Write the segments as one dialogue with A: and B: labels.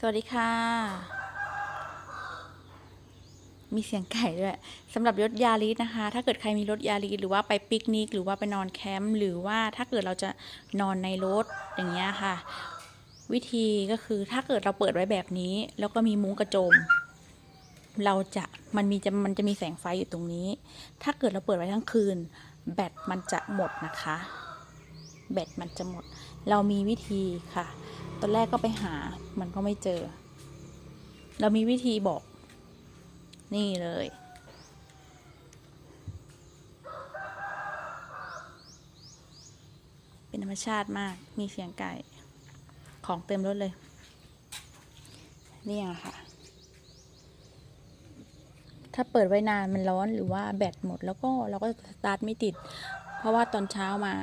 A: สวัสดีค่ะ มีเสียงไก่ด้วยสำหรับรถยาริสนะคะ ถ้าเกิดใครมีรถยาริสหรือว่าไปปิกนิก หรือว่าไปนอนแคมป์หรือว่าถ้าเกิดเราจะนอนในรถอย่างเงี้ยค่ะ วิธีก็คือถ้าเกิดเราเปิดไว้แบบนี้ แล้วก็มีมุ้งกระโจม เราจะมันมีจะมันจะมีแสงไฟอยู่ตรงนี้ ถ้าเกิดเราเปิดไว้ทั้งคืน แบตมันจะหมดนะคะ แบตมันจะหมด เรามีวิธีค่ะ ตอนแรกก็ไปหา มันก็ไม่เจอ เรามีวิธีบอก นี่เลย เป็นธรรมชาติมาก มีเสียงไก่ ของเต็มรถเลย นี่ยค่ะ ถ้าเปิดไว้นานมันร้อนหรือว่าแบตหมดแล้วก็เราก็สตาร์ทไม่ติด เพราะว่าตอนเช้ามา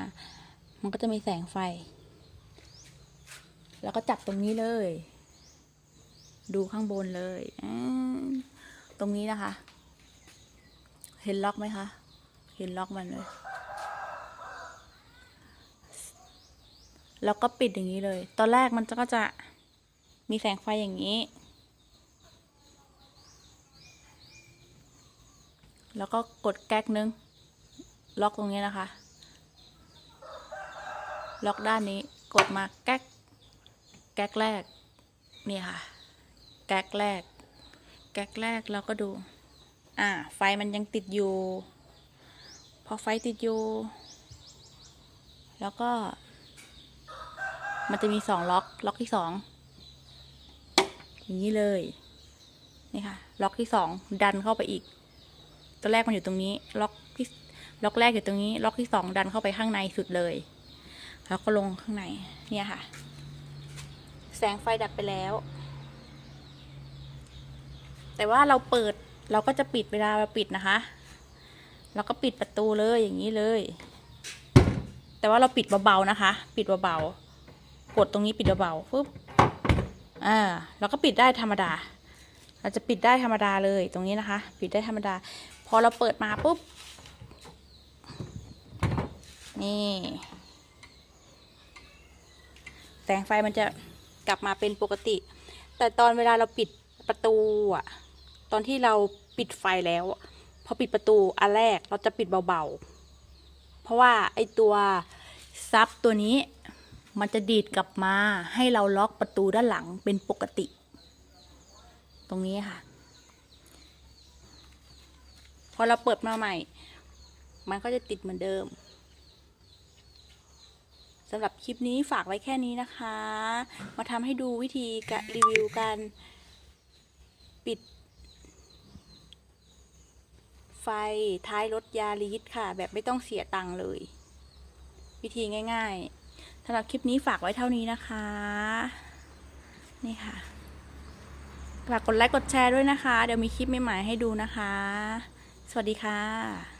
A: มันก็จะมีแสงไฟ แล้วก็จับตรงนี้เลย ดูข้างบนเลยตรงนี้นะคะ เห็นล็อกไหมคะ เห็นล็อกมันเลย แล้วก็ปิดอย่างนี้เลย ตอนแรกมันก็จะมีแสงไฟอย่างนี้ แล้วก็กดแก๊กนึง ล็อกตรงนี้นะคะ ล็อกด้านนี้ กดมาแก๊ก แก๊กแรกนี่ค่ะ แก๊กแรก แก๊กแรกเราก็ดู อ่า ไฟมันยังติดอยู่ พอไฟติดอยู่ แล้วก็ มันจะมีสองล็อก ล็อกที่สองอย่างนี้เลย นี่ค่ะ ล็อกที่สองดันเข้าไปอีก ตัวแรกมันอยู่ตรงนี้ ล็อกที่ล็อกแรกอยู่ตรงนี้ ล็อกที่สองดันเข้าไปข้างในสุดเลย แล้วก็ลงข้างใน เนี่ยค่ะ แสงไฟดับไปแล้ว แต่ว่าเราเปิดเราก็จะปิดเวลาเราปิดนะคะ เราก็ปิดประตูเลยอย่างนี้เลย แต่ว่าเราปิดเบาๆนะคะ ปิดเบาๆกดตรงนี้ปิดเบาๆปุ๊บอ่าเราก็ปิดได้ธรรมดา เราจะปิดได้ธรรมดาเลยตรงนี้นะคะ ปิดได้ธรรมดา พอเราเปิดมาปุ๊บนี่แสงไฟมันจะ กลับมาเป็นปกติ แต่ตอนเวลาเราปิดประตูอะตอนที่เราปิดไฟแล้ว พอปิดประตูอันแรกเราจะปิดเบาๆ เพราะว่าไอตัวซับตัวนี้มันจะดีดกลับมาให้เราล็อกประตูด้านหลังเป็นปกติ ตรงนี้ค่ะ พอเราเปิดมาใหม่ มันก็จะติดเหมือนเดิม สำหรับคลิปนี้ฝากไว้แค่นี้นะคะ มาทำให้ดูวิธีการรีวิวการปิด ไฟท้ายรถยาริสค่ะ แบบไม่ต้องเสียตังค์เลย วิธีง่าย ๆสำหรับคลิปนี้ฝากไว้เท่านี้นะคะ นี่ค่ะฝากกดไลค์กดแชร์ด้วยนะคะ เดี๋ยวมีคลิปใหม่ๆให้ดูนะคะ สวัสดีค่ะ